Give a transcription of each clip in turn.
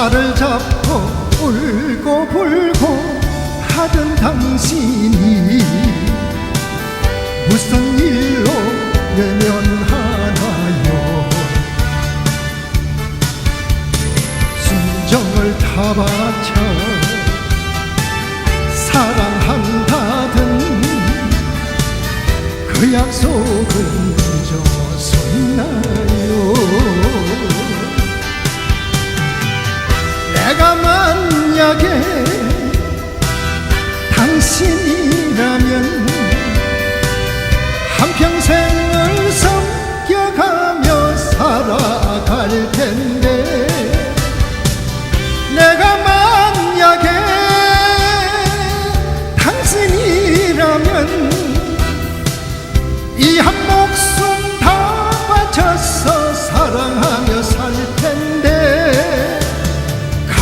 나를 잡고 울고 불고 하던 당신이 무슨 일로 외면하나요? 순정을 다 바쳐 사랑한다던 그 약속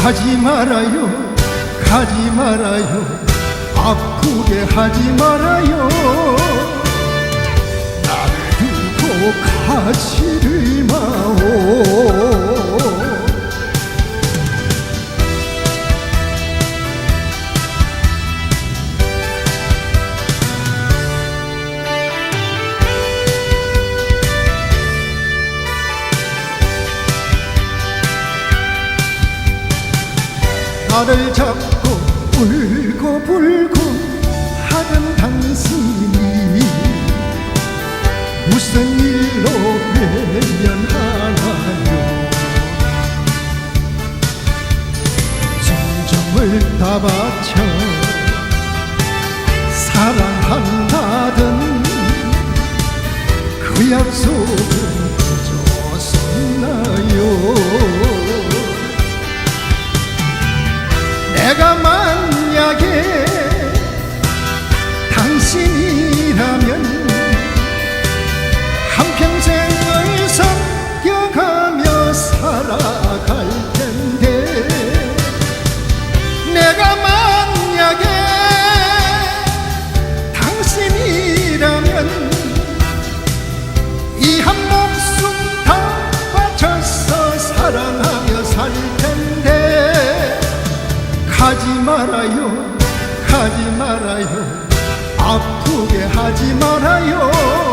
가지 말아요. 가지 말아요. 아프게 하지 말아요. 나를 두고 가지를 마오 나를 잡고 울고 불고 하던 당신이 무슨 일로 외면하나요? 진정을 다 바쳐 사랑한다던 그 약속 한 목숨 다 바쳐서 사랑하며 살 텐데 가지 말아요 가지 말아요. 아프게 하지 말아요